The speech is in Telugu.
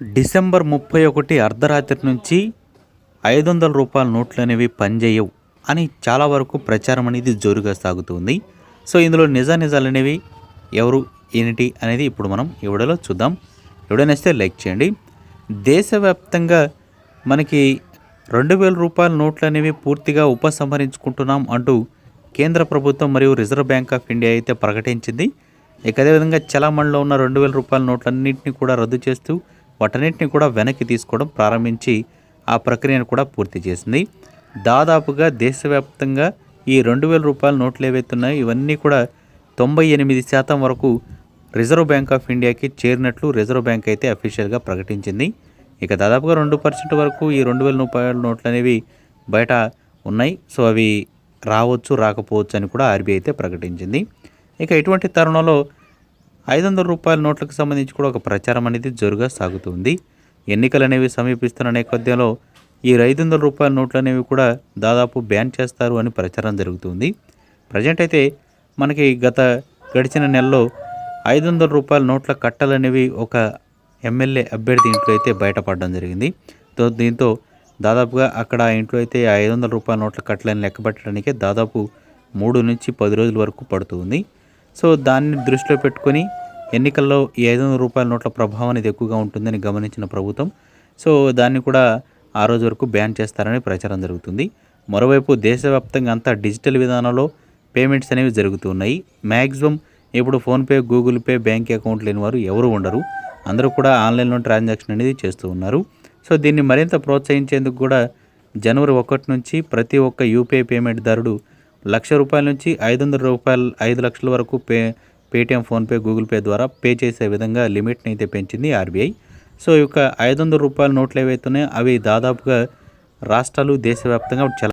డిసెంబర్ ముప్పై ఒకటి అర్ధరాత్రి నుంచి ఐదు వందల రూపాయల నోట్లు అనేవి పనిచేయవు అని చాలా వరకు ప్రచారం అనేది జోరుగా సాగుతుంది. సో ఇందులో నిజ నిజాలు అనేవి ఎవరు ఏంటి అనేది ఇప్పుడు మనం ఎవడలో చూద్దాం. ఎవడైనా వస్తే లైక్ చేయండి. దేశవ్యాప్తంగా మనకి రెండు వేల రూపాయల నోట్లు అనేవి పూర్తిగా ఉపసంహరించుకుంటున్నాం అంటూ కేంద్ర ప్రభుత్వం మరియు రిజర్వ్ బ్యాంక్ ఆఫ్ ఇండియా అయితే ప్రకటించింది. ఇక అదేవిధంగా చలామణిలో ఉన్న రెండు వేల రూపాయల నోట్లన్నింటినీ కూడా రద్దు చేస్తూ వాటన్నిటిని కూడా వెనక్కి తీసుకోవడం ప్రారంభించి ఆ ప్రక్రియను కూడా పూర్తి చేసింది. దాదాపుగా దేశవ్యాప్తంగా ఈ రెండు వేల రూపాయల నోట్లు ఏవైతున్నాయో ఇవన్నీ కూడా తొంభై ఎనిమిది శాతం వరకు రిజర్వ్ బ్యాంక్ ఆఫ్ ఇండియాకి చేరినట్లు రిజర్వ్ బ్యాంక్ అయితే అఫీషియల్గా ప్రకటించింది. ఇక దాదాపుగా రెండు పర్సెంట్ వరకు ఈ రెండు వేల రూపాయల నోట్లు అనేవి బయట ఉన్నాయి. సో అవి రావచ్చు రాకపోవచ్చు అని కూడా ఆర్బీఐ అయితే ప్రకటించింది. ఇక ఇటువంటి తరుణంలో ఐదు వందల రూపాయల నోట్లకు సంబంధించి కూడా ఒక ప్రచారం అనేది జోరుగా సాగుతుంది. ఎన్నికలు అనేవి సమీపిస్తున్న నేపథ్యంలో ఈ ఐదు వందల రూపాయల నోట్లు అనేవి కూడా దాదాపు బ్యాన్ చేస్తారు అని ప్రచారం జరుగుతుంది. ప్రజెంట్ అయితే మనకి గత గడిచిన నెలలో ఐదు వందల రూపాయల నోట్ల కట్టలనేవి ఒక ఎమ్మెల్యే అభ్యర్థి ఇంట్లో అయితే బయటపడడం జరిగింది. దీంతో దాదాపుగా అక్కడ ఇంట్లో అయితే ఐదు వందల రూపాయల నోట్ల కట్టలను లెక్కపెట్టడానికి దాదాపు మూడు నుంచి పది రోజుల వరకు పడుతుంది. సో దాన్ని దృష్టిలో పెట్టుకొని ఎన్నికల్లో ఈ ఐదు వందల రూపాయల నోట్ల ప్రభావం అనేది ఎక్కువగా ఉంటుందని గమనించిన ప్రభుత్వం. సో దాన్ని కూడా ఆ రోజు వరకు బ్యాన్ చేస్తారని ప్రచారం జరుగుతుంది. మరోవైపు దేశవ్యాప్తంగా అంతా డిజిటల్ విధానంలో పేమెంట్స్ అనేవి జరుగుతున్నాయి మ్యాక్సిమం ఇప్పుడు PhonePe Google Pay bank account లేని వారు ఎవరు ఉండరు. అందరూ కూడా ఆన్లైన్లో ట్రాన్సాక్షన్ అనేది చేస్తూ ఉన్నారు. సో దీన్ని మరింత ప్రోత్సహించేందుకు కూడా జనవరి ఒకటి నుంచి ప్రతి ఒక్క యూపీఐ పేమెంట్ దారుడు లక్ష రూపాయల నుంచి ఐదు వందల రూపాయలు ఐదు లక్షల వరకు pay Paytm PhonePe Google Pay ద్వారా పే చేసే విధంగా లిమిట్ని అయితే పెంచింది ఆర్బీఐ. సో ఈ యొక్క ఐదు వందల రూపాయల నోట్లు ఏవైతున్నాయో అవి దాదాపుగా రాష్ట్రాలు దేశవ్యాప్తంగా చాలా